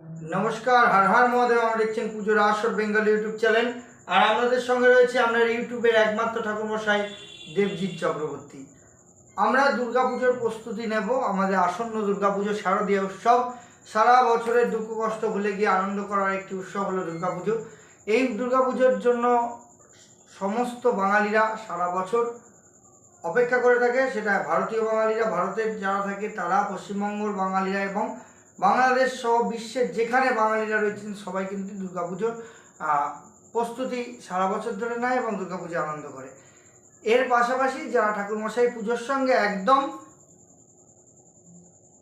নমস্কার, হার হার মহাদেব, আমরা দেখছেন পুজোর আসর বেঙ্গল ইউটিউব চ্যানেল। আর আমাদের সঙ্গে রয়েছে আপনার ইউটিউবের একমাত্র ঠাকুরমশাই দেবজিৎ চক্রবর্তী। আমরা দুর্গাপুজোর প্রস্তুতি নেব, আমাদের আসন্ন দুর্গাপুজো, শারদীয় উৎসব। সারা বছরের দুঃখ কষ্ট ভুলে গিয়ে আনন্দ করার একটি উৎসব হলো দুর্গাপুজো। এই দুর্গাপুজোর জন্য সমস্ত বাঙালিরা সারা বছর অপেক্ষা করে থাকে। সেটা ভারতীয় বাঙালিরা, ভারতের যারা থাকে, তারা পশ্চিমবঙ্গর বাঙালিরা এবং বাংলাদেশ সহ বিশ্বের যেখানে বাঙালিরা রয়েছেন, সবাই কিন্তু দুর্গাপুজোর প্রস্তুতি সারা বছর ধরে নেয় এবং দুর্গাপুজো আনন্দ করে। এর পাশাপাশি যারা ঠাকুরমশাই পুজোর সঙ্গে একদম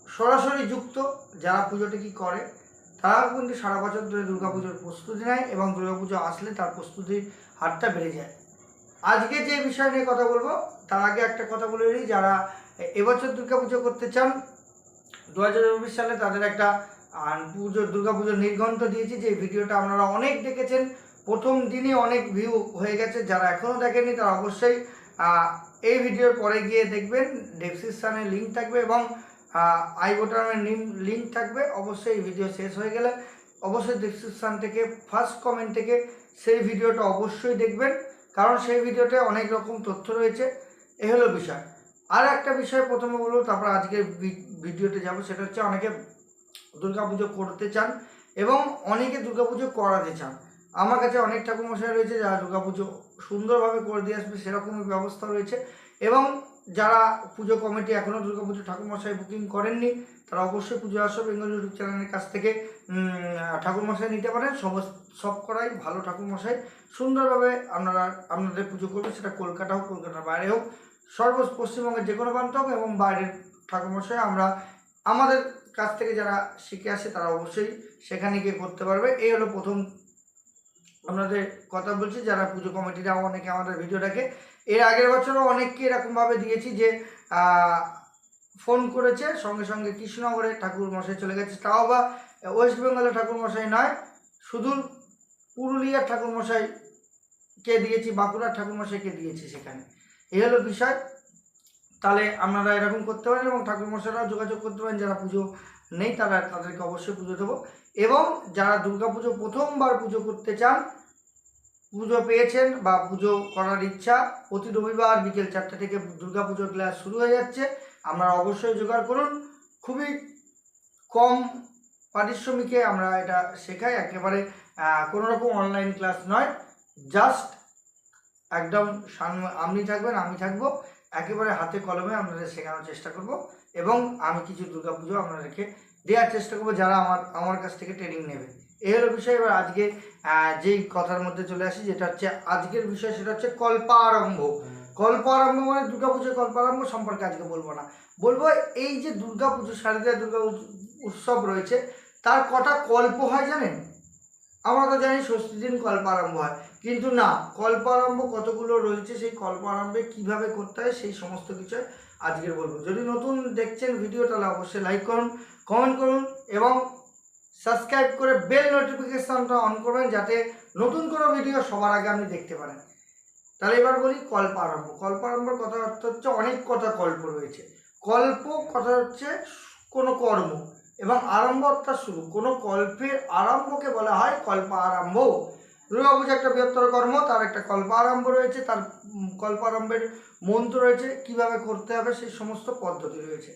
সরাসরি যুক্ত, যারা পুজোটি কি করে, তারাও কিন্তু সারা বছর ধরে দুর্গাপুজোর প্রস্তুতি নেয় এবং দুর্গাপুজো আসলে তার প্রস্তুতির হারটা বেড়ে যায়। আজকে যে বিষয় নিয়ে কথা বলব, তার আগে একটা কথা বলে নিই, যারা এবছর দুর্গাপুজো করতে চান দু হাজার চব্বিশ সালে তাদের একটা পুজো দুর্গাপুজোর নির্ঘণ্ট দিয়েছি, যে ভিডিওটা আপনারা অনেক দেখেছেন। প্রথম দিনই অনেক ভিউ হয়ে গেছে, যারা এখনও দেখেনি তারা অবশ্যই এই ভিডিওর পরে গিয়ে দেখবেন। ডেসক্রিপশানে লিঙ্ক থাকবে এবং আই বোটামের লিঙ্ক থাকবে। অবশ্যই এই ভিডিও শেষ হয়ে গেলে অবশ্যই ডেসক্রিপশান থেকে ফার্স্ট কমেন্ট থেকে সেই ভিডিওটা অবশ্যই দেখবেন। কারণ সেই ভিডিওতে অনেক রকম তথ্য রয়েছে। এ হলো বিষয়। আর একটা বিষয় প্রথমে বলব, তারপর আজকে ভিডিওতে যাব, সেটা হচ্ছে অনেকে দুর্গাপুজো করতে চান এবং অনেকে দুর্গাপুজো করাতে চান। আমার কাছে অনেক ঠাকুরমশাই রয়েছে যারা দুর্গাপুজো সুন্দরভাবে করে দিয়ে আসবে, সেরকমই ব্যবস্থা রয়েছে এবং যারা পুজো কমিটি এখনও দুর্গাপুজো ঠাকুরমশাই বুকিং করেননি, তারা অবশ্যই পুজো আসো বেঙ্গল ইউটিউব চ্যানেলের কাছ থেকে। ঠাকুরমশাই নিতে পারেন সমস্ত সব করাই ভালো ঠাকুরমশাই। সুন্দরভাবে আপনারা আপনাদের পুজো করবে সেটা কলকাতা হোক, কলকাতার বাইরে হোক সর্ব পশ্চিমবঙ্গের যে কোনো প্রান্ত এবং বাইরের ঠাকুরমশাই, আমরা আমাদের কাছ থেকে যারা শিখে আসে তারা অবশ্যই সেখানে গিয়ে করতে পারবে। এই হলো প্রথম আপনাদের কথা বলছি, যারা পুজো কমিটিরা অনেকে আমাদের ভিডিও দেখে। এর আগের বছরও অনেককে এরকমভাবে দিয়েছি যে ফোন করেছে, সঙ্গে সঙ্গে কৃষ্ণনগরে ঠাকুর মশাই চলে গেছে। তাও বা ওয়েস্ট বেঙ্গলের ঠাকুর মশাই নয়, শুধু পুরুলিয়ার ঠাকুর দিয়েছি, বাঁকুড়ার ঠাকুর মশাইকে দিয়েছি সেখানে। এই হলো বিষয়। তাহলে আপনারা এরকম করতে পারেন এবং ঠাকুর মশাইরাও যোগাযোগ করতে পারেন, যারা পুজো নেই তারা তাদেরকে অবশ্যই পুজো দেবো। এবং যারা পুজো প্রথমবার পুজো করতে চান, পুজো পেয়েছেন বা পুজো করার ইচ্ছা, প্রতি রবিবার বিকেল চারটে থেকে পুজোর ক্লাস শুরু হয়ে যাচ্ছে, আপনারা অবশ্যই জোগাড় করুন। খুবই কম পারিশ্রমিকে আমরা এটা শেখাই, একেবারে কোনো রকম অনলাইন ক্লাস নয় জাস্ট একদম আপনি থাকবেন, আমি থাকব। একেবারে হাতে কলমে আপনাদের শেখানোর চেষ্টা করব এবং আমি কিছু দুর্গাপুজো আপনাদেরকে দেওয়ার চেষ্টা করব যারা আমার আমার কাছ থেকে ট্রেনিং নেবে। এই হলো বিষয়, এবার আজকে যেই কথার মধ্যে চলে আসি যেটা হচ্ছে আজকের বিষয় সেটা হচ্ছে কল্পারম্ভ। কল্পারম্ভ মানে দুর্গা দুর্গাপুজোর কল্পারম্ভ সম্পর্কে আজকে বলব না। বলব এই যে দুর্গা দুর্গাপুজো, শারদীয় দুর্গা উৎ- উৎসব রয়েছে, তার কটা কল্প হয় জানেন? আমরা তো জানি ষষ্ঠী দিন কল্প আরম্ভ হয়। কিন্তু না কল্প আরম্ভ কতগুলো রয়েছে, সেই কল্প আরম্ভে কীভাবে করতে হয়, সেই সমস্ত কিছু আজকের বলব। যদি নতুন দেখছেন ভিডিও, তাহলে অবশ্যই লাইক করুন কমেন্ট করুন, এবং সাবস্ক্রাইব করে বেল নোটিফিকেশনটা অন করবেন, যাতে নতুন কোনো ভিডিও সবার আগে আপনি দেখতে পারেন। তাহলে এবার বলি কল্প আরম্ভ কল্প আরম্ভর কথা অর্থ হচ্ছে অনেক কথা কল্প রয়েছে। কল্প কথা হচ্ছে কোনো কর্ম, এবং আরম্ভ অর্থাৎ শুরু। কোনো কল্পের আরম্ভকে বলা হয় কল্প আরম্ভ দুর্গাপূজা একটা বৃহত্তর কর্ম তার একটা কল্প আরম্ভ রয়েছে তার উম, কল্প আরম্ভের মন্ত্র রয়েছে কীভাবে করতে হবে সেই সমস্ত পদ্ধতি রয়েছে।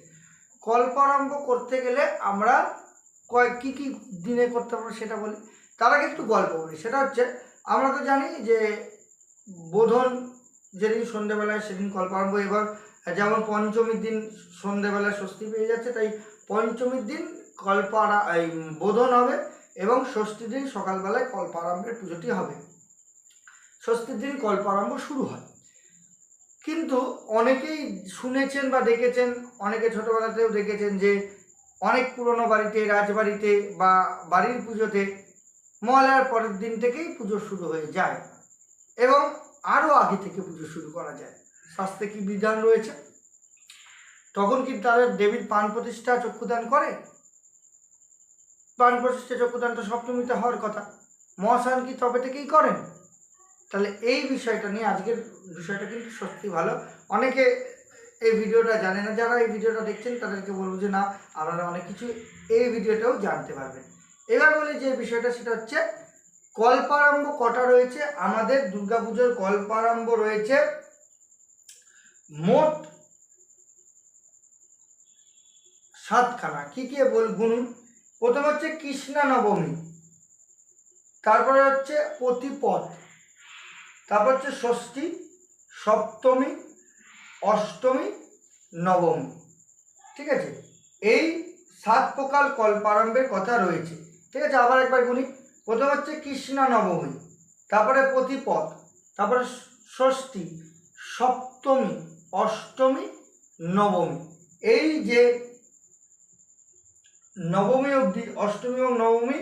কল্প আরম্ভ করতে গেলে আমরা কয় কী কী দিনে করতে পারব সেটা বলি। তার আগে একটু গল্প বলি সেটা হচ্ছে আমরা তো জানি যে বোধন যেদিন সন্ধ্যেবেলায় সেদিন কল্প আরম্ভ এবার যেমন পঞ্চমীর দিন সন্ধেবেলায় স্বস্তি পেয়ে যাচ্ছে তাই পঞ্চমীর দিন কল্পারা এই বোধন হবে এবং ষষ্ঠীর দিন সকালবেলায় কল্পারম্ভের পুজোটি হবে। ষষ্ঠীর দিন কল্পারম্ভ শুরু হয়। কিন্তু অনেকেই শুনেছেন বা দেখেছেন, অনেকে ছোটোবেলাতেও দেখেছেন যে অনেক পুরনো বাড়িতে, রাজবাড়িতে বা বাড়ির পুজোতে মহালয়ার পরের দিন থেকেই পুজো শুরু হয়ে যায় এবং আরও আগে থেকে পুজো শুরু করা যায়। শাস্ত্রে কি বিধান রয়েছে? তখন কি তাদের দেবীর প্রাণ প্রতিষ্ঠা চক্ষুদান করে? প্রাণ প্রতিষ্ঠা সপ্তমীতে হওয়ার কথা। মহাশান কি তবে থেকেই করেন? তাহলে এই বিষয়টা নিয়ে আজকের বিষয়টা কিন্তু সত্যি ভালো। অনেকে এই ভিডিওটা জানে না, যারা এই ভিডিওটা দেখছেন তাদেরকে বলব যে না, আপনারা অনেক কিছু এই ভিডিওটাও জানতে পারবেন। এবার বলি যে বিষয়টা, সেটা হচ্ছে কল্পারম্ভ কটা রয়েছে? আমাদের দুর্গাপুজোর কল্পারম্ভ রয়েছে মোট সাতখানা। কি কি বল গুনুন। প্রথম হচ্ছে কৃষ্ণা নবমী। তারপরে হচ্ছে প্রতিপদ। তারপর হচ্ছে ষষ্ঠী, সপ্তমী, অষ্টমী, নবমী। ঠিক আছে? এই সাত প্রকার কল্পারম্ভের কথা রয়েছে। ঠিক আছে? আবার একবার গুনি। প্রথম হচ্ছে কৃষ্ণা নবমী, তারপরে প্রতিপদ, তারপরে ষষ্ঠী, সপ্তমী, অষ্টমী, নবমী। এই যে নবমী অবধি, অষ্টমী এবং নবমী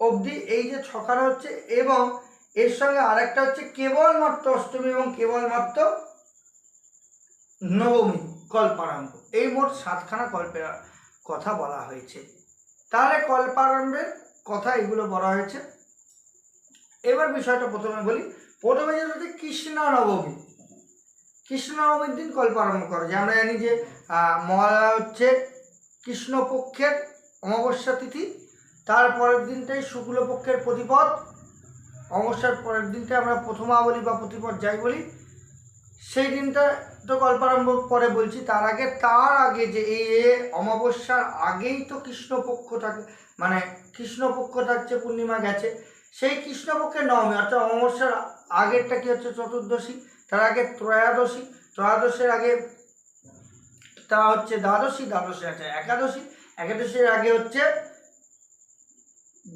অবধি এই যে ছখানা হচ্ছে এবং এর সঙ্গে আরেকটা হচ্ছে কেবলমাত্র অষ্টমী এবং কেবলমাত্র নবমী কল্পারম্ভ। এই মোট সাতখানা কল্পের কথা বলা হয়েছে। তাহলে কল্পারম্ভের কথা এগুলো বলা হয়েছে। এবার বিষয়টা প্রথমে বলি। প্রথমে যেটা হচ্ছে কৃষ্ণা নবমী। কৃষ্ণ নবমীর দিন কল্পারম্ভ করা যায়। আমরা জানি যে মহালয়া হচ্ছে কৃষ্ণপক্ষের অমাবস্যা তিথি, তার পরের দিনটাই শুক্লপক্ষের প্রতিপদ। অমাবস্যার পরের দিনটাই আমরা প্রথমাবলী বা প্রতিপদ যাই বলি। সেই দিনটা তো কল্পারম্ভ পরে বলছি, তার আগে তার আগে যে এই অমাবস্যার আগেই তো কৃষ্ণপক্ষ থাকে মানে কৃষ্ণপক্ষ থাকছে, পূর্ণিমা গেছে। সেই কৃষ্ণপক্ষের নবমী, অর্থাৎ অমাবস্যার আগেরটা কি হচ্ছে, চতুর্দশী, তার আগে ত্রয়োদশী, ত্রয়োদশের আগে তা হচ্ছে দ্বাদশী দ্বাদশী আছে একাদশী একাদশীর আগে হচ্ছে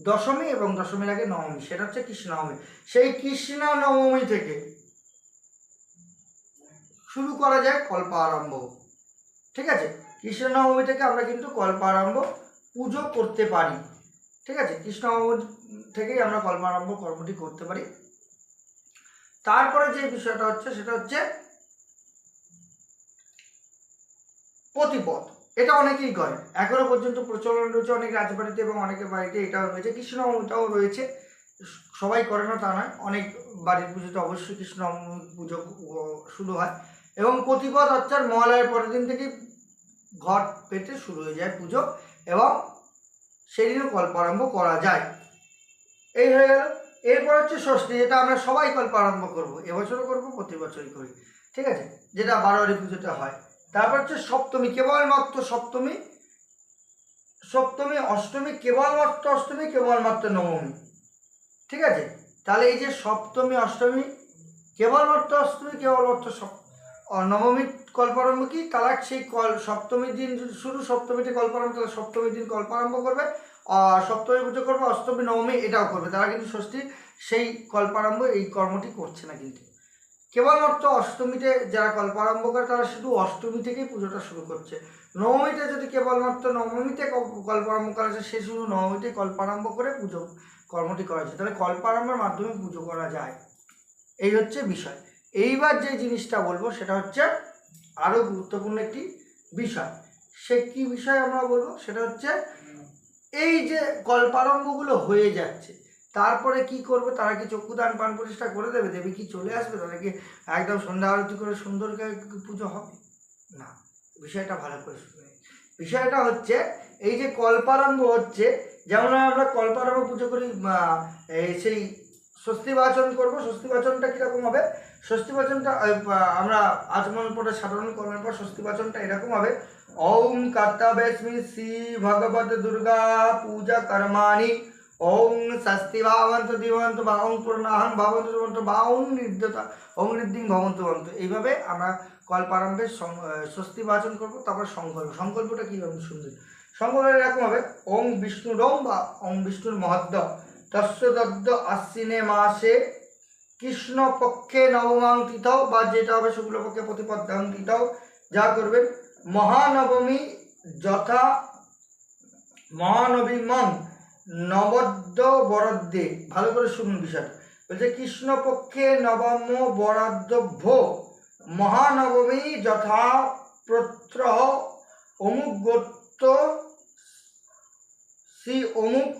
দশমী এবং দশমীর আগে নবমী, সেটা হচ্ছে কৃষ্ণ নবমী। সেই কৃষ্ণ নবমী থেকে শুরু করা যায় কল্প আরম্ভ ঠিক আছে? কৃষ্ণ নবমী থেকে আমরা কিন্তু কল্প আরম্ভ পুজো করতে পারি। ঠিক আছে? কৃষ্ণ নবমী থেকেই আমরা কল্প আরম্ভ কর্মটি করতে পারি। তারপরে যে বিষয়টা হচ্ছে, সেটা হচ্ছে প্রতিপদ। এটা অনেকেই করে। এখনও পর্যন্ত প্রচলন রয়েছে অনেক রাজবাড়িতে এবং অনেকের বাড়িতে এটাও রয়েছে। কৃষ্ণ নবমীটাও রয়েছে। সবাই করে না তা নয়, অনেক বাড়ির পুজোতে অবশ্যই কৃষ্ণ নবমী পুজো শুরু হয় এবং প্রতিপদ অর্থাৎ মহালয়ের পরের দিন থেকে ঘর পেতে শুরু হয়ে যায় পুজো এবং সেদিনও কল্প আরম্ভ করা যায়। এই হয়ে গেল। এরপর হচ্ছে ষষ্ঠী, যেটা আমরা সবাই কল্প আরম্ভ করব। এবছরও করব, প্রতি বছরই করি। ঠিক আছে? যেটা বারোয়ারি পুজোতে হয়। তারপর হচ্ছে সপ্তমী, কেবলমাত্র সপ্তমী সপ্তমী, অষ্টমী, কেবলমাত্র অষ্টমী, কেবলমাত্র নবমী। ঠিক আছে? তাহলে এই যে সপ্তমী, অষ্টমী, কেবলমাত্র অষ্টমী, কেবলমাত্র নবমী কল্পারম্ভ কি? তারা সেই কল, সপ্তমীর দিন শুরু সপ্তমীতে কল্পারম্ভ, তাহলে সপ্তমীর দিন কল্পারম্ভ করবে সপ্তমী পুজো করবে, অষ্টমী, নবমী এটাও করবে। তারা কিন্তু ষষ্ঠী সেই কল্পারম্ভ এই কর্মটি করছে না কিন্তু। কেবলমাত্র অষ্টমীতে যারা কল্পারম্ভ করে, তারা শুধু অষ্টমী থেকেই পুজোটা শুরু করছে। নবমীতে যদি কেবলমাত্র নবমীতে কল্পারম্ভ করা যায়, সে শুধু নবমীতে কল্পারম্ভ করে পুজো কর্মটি করা যায়। তাহলে কল্পারম্ভের মাধ্যমে পুজো করা যায়। এই হচ্ছে বিষয়। এইবার যে জিনিসটা বলব, সেটা হচ্ছে আরও গুরুত্বপূর্ণ একটি বিষয়। সে কি বিষয় আমরা বলব? সেটা হচ্ছে এই যে কল্পারম্ভগুলো হয়ে যাচ্ছে তারপরে কি করবে? তারা কি চক্ষুদান পান প্রতিষ্ঠা করে দেবে? দেবী কি চলে আসবে? তাহলে কি একদম সন্ধ্যা আরতি করে সুন্দর পুজো হবে? না, বিষয়টা ভালো করে শুনে বিষয়টা হচ্ছে, এই যে কল্পারম্ভ হচ্ছে, যেমন আমরা কল্পারম্ভ পুজো করি সেই স্বস্তি বাচন করব। স্বস্তি বাচনটা কীরকম হবে? স্বস্তি বাচনটা আমরা আচমন পরে সাধারণ কর্মের পর স্বস্তি বাচনটা এরকম হবে। ওম কর্তব্যস্মি শ্রী ভগবত দুর্গা পূজা কর্মাণি ওং স্বস্তি ভাবন্ত দিবন্ত, বা ওং পূর্ণাহং ভাবন্ত দিবন্ত, বা ওং নির্দতা ওং ঋদ্ধিং ভবন্ত ভবন্ত। এইভাবে আমরা কল্পারম্ভের স্বস্তি বাচন করব, তারপর সংকল্প। সংকল্পটা কীভাবে সুন্দর? সংকল্প এরকম হবে, ওং বিষ্ণুর ওম বা ওং বিষ্ণুর মহদ্দ তস্যদব্দ আশ্বিনে মাসে কৃষ্ণপক্ষে নবমাং তিথৌ বা যেটা হবে শুক্লপক্ষে প্রতিপদ্যাং তিথৌ যা করবেন, মহানবমী যথা মহানবী মহানবীমং নবদ্য বরাদ্দে, ভালো করে শুনুন বিষয়টা। বলছে, কৃষ্ণপক্ষে নবম বরাদ্দ মহানবমী যথা প্রত্র অমুক গোত্র শ্রী অমুক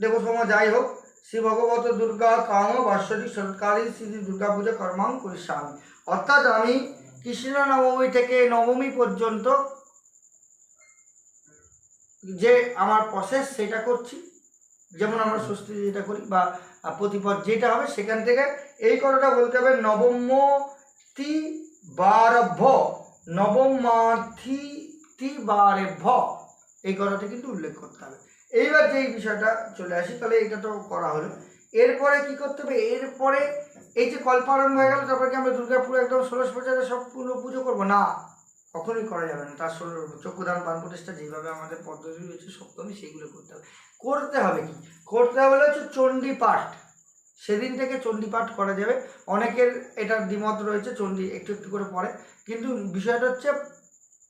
দেবসমা যাই হোক, শ্রী ভগবত দুর্গা কাম বাৎসরিক শরৎকালীন শ্রী দুর্গা পূজা কর্মাং করিষ্যামি অর্থাৎ আমি কৃষ্ণ নবমী থেকে নবমী পর্যন্ত যে আমার প্রসেস সেটা করছি, যেমন আমরা ষষ্ঠী যেটা করি বা প্রতিপদ যেটা হবে সেখান থেকে এই কথাটা বলতে হবে নবম তি বারভ নবম মাথি তি বারে ভ এই কথাটা কিন্তু উল্লেখ করতে হবে। এইবার যে বিষয়টা চলে আসি, তাহলে এটা তো করা হলো। এরপরে কি করতে হবে? এরপরে এই যে কল্পারম্ভ হয়ে গেল, তারপরে কি আমরা দুর্গাপুর একদম ষোলশ পর্যায়ে সব পুজো করব? না। কখনোই করা যাবে না। তার ষোলো চক্ষুদান পান প্রতিষ্ঠা যেভাবে আমাদের পদ্ধতি রয়েছে, সপ্তমী সেইগুলো করতে হবে। করতে হবে কি? করতে হবে হচ্ছে চণ্ডী পাঠ সেদিন থেকে চণ্ডী পাঠ করা যাবে। অনেকের এটার দ্বিমত রয়েছে, চণ্ডী একটু একটু করে পড়ে। কিন্তু বিষয়টা হচ্ছে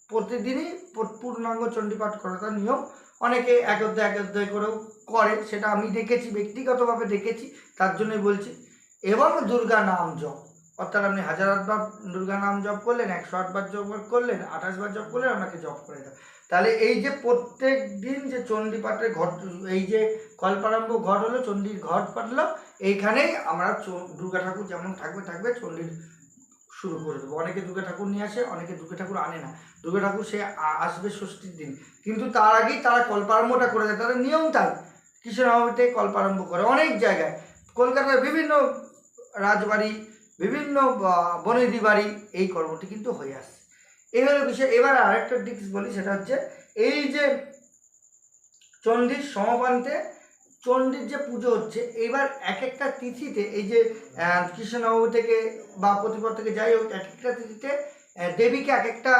প্রতিদিনই পূর্ণাঙ্গ চণ্ডী পাঠ করাটা নিয়ম। অনেকে এক অধ্যায় এক অধ্যায় করেও করে সেটা আমি দেখেছি, ব্যক্তিগতভাবে দেখেছি। তার জন্যই বলছি। এবং দুর্গা নাম জপ। অর্থাৎ আপনি হাজার আটবার দুর্গা নাম জপ করলেন, একশো আটবার জপ করলেন, আঠাশ বার জপ করলেন, আপনাকে জপ করে দেয়। তাহলে এই যে প্রত্যেক দিন যে চণ্ডী পাঠের ঘট, এই যে কল্পারম্ভ ঘট হলো, চণ্ডীর ঘট পাঠলো, এইখানেই আমরা দুর্গা ঠাকুর যেমন থাকবে থাকবে, চণ্ডীর শুরু করে দেবো। অনেকে দুর্গা ঠাকুর নিয়ে আসে, অনেকে দুর্গা ঠাকুর আনে না। দুর্গা ঠাকুর সে আসবে ষষ্ঠীর দিন। কিন্তু তার আগেই তারা কল্পারম্ভটা করে দেয়। তাদের নিয়ম তাই। কৃষ্ণনবমীতে কল্পারম্ভ করে অনেক জায়গায়। কলকাতার বিভিন্ন রাজবাড়ি বিভিন্ন বনেদি বাড়ি এই কর্মটি কিন্তু হয়ে আসছে। এই হলো বিষয়। এবার আরেকটা দিক বলি, সেটা হচ্ছে এই যে চণ্ডীর সমাপান্তে চণ্ডীর যে পুজো হচ্ছে, এবার এক একটা তিথিতে এই যে কৃষ্ণনবমী থেকে বা প্রতিপদ থেকে যাই হোক এক একটা তিথিতে দেবীকে এক একটা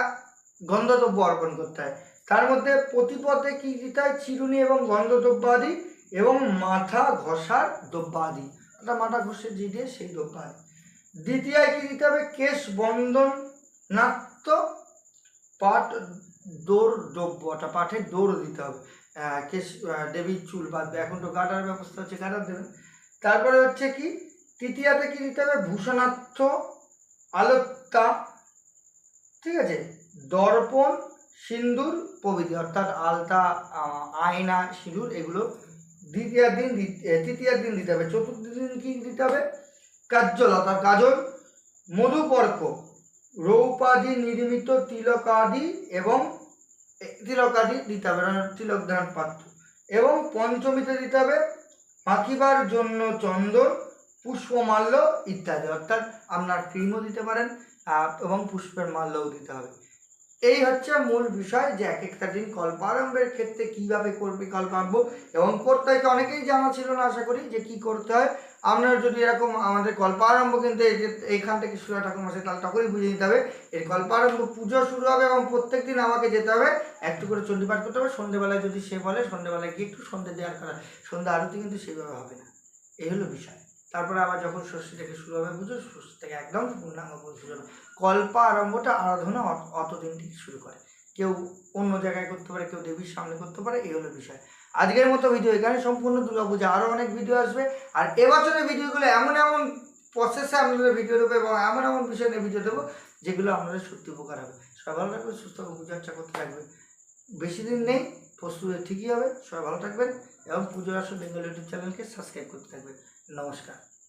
গন্ধদ্রব্য অর্পণ করতে হয়। তার মধ্যে প্রতিপদে কি দিতে হয়? চিরুনি এবং গন্ধদ্রব্য আদি এবং মাথা ঘষার দ্রব্য আদি অর্থাৎ মাথা ঘষে যে দিয়ে সেই দ্রব্য আদি দ্বিতীয় কি দিতে হবে? কেশ বন্ধন নাট্য পাট দৌড় দ্রব্য অর্থাৎ পাঠের দৌড় দিতে হবে। কেশ দেবীর চুল বাঁধবে। এখন তো গাটার ব্যবস্থা হচ্ছে, গাটার দেবেন। তারপরে হচ্ছে কি? তৃতীয়াতে কি দিতে হবে? ভূষণার্থ আলোক্তা ঠিক আছে? দর্পণ, সিন্দুর, প্রভৃতি, অর্থাৎ আলতা আয়না, সিঁদুর, এগুলো দ্বিতীয় দিন তৃতীয় দিন দিতে হবে। চতুর্থ দিন কি দিতে হবে? অর্থাৎ কাজল, মধুপর্ক, রৌপাদি নির্মিত তিলকাদি এবং তিলকাদি দিতে হবে মানে তিলক দান পাত্র। এবং পঞ্চমীতে দিতে হবে মাখিবার জন্য চন্দন, পুষ্পমাল্য ইত্যাদি। অর্থাৎ আপনার ক্রিমও দিতে পারেন এবং পুষ্পের মাল্যও দিতে হবে। এই হচ্ছে মূল বিষয় যে এক একটা দিন কল্পারম্ভের ক্ষেত্রে কীভাবে করবে কল্পারম্ভ এবং করতে হয় অনেকেই জানা ছিল না, আশা করি, যে কি করতে হয়। আপনার যদি এরকম আমাদের কল্পারম্ভ কিন্তু এইখান থেকে সুরা ঠাকুর মাসে তাহলে তখনই বুঝে নিতে হবে। এর এই কল্পারম্ভ পুজো শুরু হবে এবং প্রত্যেক দিন আমাকে যেতে হবে। একটু করে চণ্ডীপাঠ করতে হবে। সন্ধ্যেবেলায় যদি সে বলে সন্ধ্যেবেলায় গিয়ে একটু সন্ধ্যে দেওয়ার করা। সন্ধ্যা আরতি কিন্তু সেভাবে হবে না। এই হলো বিষয়। তারপরে আবার যখন ষষ্ঠী থেকে শুরু হবে পুজো, ষষ্ঠী থেকে একদম পূর্ণাঙ্গ পুজো কল্প আরম্ভটা আরাধনা অতদিন থেকে শুরু করে। কেউ অন্য জায়গায় করতে পারে, কেউ দেবীর সামনে করতে পারে, এই হলো বিষয়। আজকের মতো ভিডিও এখানে সম্পূর্ণ দুর্গাপূজা আরও অনেক ভিডিও আসবে। আর এবছরের ভিডিওগুলো এমন এমন প্রসেসে আপনাদের ভিডিও দেবো এবং এমন এমন বিষয় নিয়ে ভিডিও দেবো যেগুলো আপনাদের সত্যি উপকার হবে। সবাই ভালো থাকবে সুস্থ পূজার্চা করতে থাকবে বেশি দিন নেই প্রস্তুতি ঠিকই হবে। সবাই ভালো থাকবেন এবং পুজোর আসো বেঙ্গল ইউটিউব চ্যানেলকে সাবস্ক্রাইব করতে থাকবেন। নমস্কার।